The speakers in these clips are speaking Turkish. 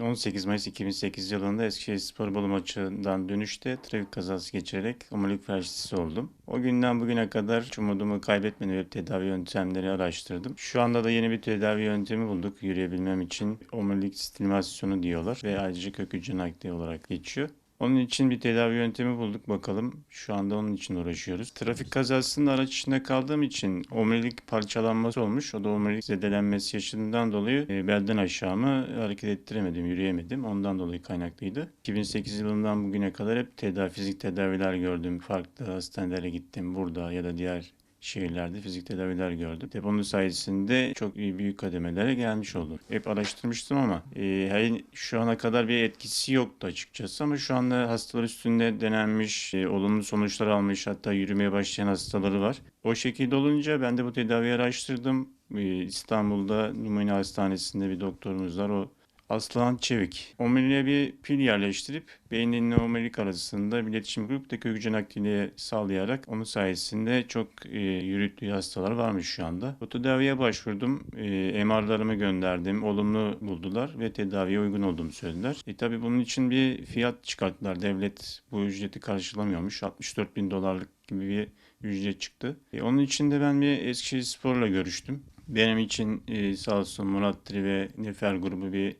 18 Mayıs 2008 yılında Eskişehir Spor Bolu maçından dönüşte trafik kazası geçirerek omurilik felçlisi oldum. O günden bugüne kadar hiç umudumu kaybetmedim ve tedavi yöntemleri araştırdım. Şu anda da yeni bir tedavi yöntemi bulduk yürüyebilmem için. Omurilik stimülasyonu diyorlar ve ayrıca kök hücre nakli olarak geçiyor. Onun için bir tedavi yöntemi bulduk bakalım. Şu anda onun için uğraşıyoruz. Trafik kazasında araç içinde kaldığım için omurilik parçalanması olmuş. O da omurilik zedelenmesi yaşadığından dolayı e, belden aşağımı hareket ettiremedim, yürüyemedim. Ondan dolayı kaynaklıydı. 2008 yılından bugüne kadar hep tedavi, fizik tedaviler gördüm. Farklı hastanelere gittim. Burada ya da diğer şehirlerde fizik tedaviler gördüm. Ve bunun sayesinde çok büyük kademelere gelmiş oldum. Hep araştırmıştım ama e, hayır, şu ana kadar bir etkisi yoktu açıkçası ama şu anda hastalar üstünde denenmiş, e, olumlu sonuçlar almış hatta yürümeye başlayan hastaları var. O şekilde olunca ben de bu tedaviyi araştırdım. E, İstanbul'da Numune Hastanesi'nde bir doktorumuz var. O Aslan Çevik. Omuriliğe bir pil yerleştirip beyninle omurilik arasında bir iletişim kurup da kök hücre naklini sağlayarak onun sayesinde çok e, yürüttüğü hastalar varmış şu anda. Bu tedaviye başvurdum. E, MR'larımı gönderdim. Olumlu buldular ve tedaviye uygun olduğumu söylediler. E tabi bunun için bir fiyat çıkarttılar. Devlet bu ücreti karşılamıyormuş. 64 bin dolarlık gibi bir ücret çıktı. E, onun için de ben bir Eskişehir Spor'la görüştüm. Benim için e, sağ olsun Murat Tri ve Nefer grubu bir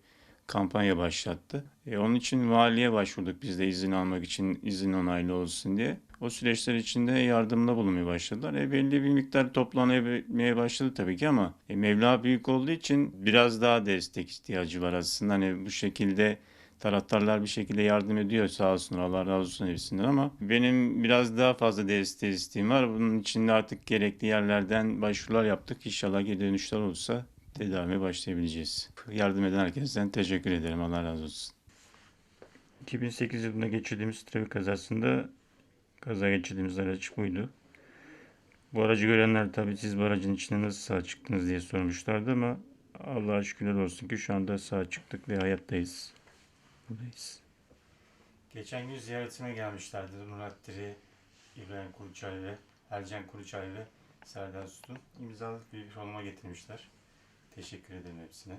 kampanya başlattı. E, onun için valiye başvurduk biz de izin almak için izin onaylı olsun diye. O süreçler içinde yardımda bulunmaya başladılar. E, belli bir miktar toplanmaya başladı tabii ki ama e, Mevla büyük olduğu için biraz daha destek ihtiyacı var aslında. Hani bu şekilde taraftarlar bir şekilde yardım ediyor sağ olsun Allah razı olsun hepsinden ama benim biraz daha fazla desteği isteğim var. Bunun için de artık gerekli yerlerden başvurular yaptık. İnşallah geri dönüşler olursa tedaviye başlayabileceğiz. Yardım eden herkesten teşekkür ederim. Allah razı olsun. 2008 yılında geçirdiğimiz trafik kazasında kaza geçirdiğimiz araç buydu. Bu aracı görenler tabii siz bu aracın içine nasıl sağ çıktınız diye sormuşlardı ama Allah'a şükürler olsun ki şu anda sağ çıktık ve hayattayız. Buradayız. Geçen gün ziyaretime gelmişlerdi Murat Diri, İbrahim Kuruçay ve Ercan Kuruçay ve Serdar Sütun. İmzalı bir forma getirmişler. Teşekkür ederim hepsine.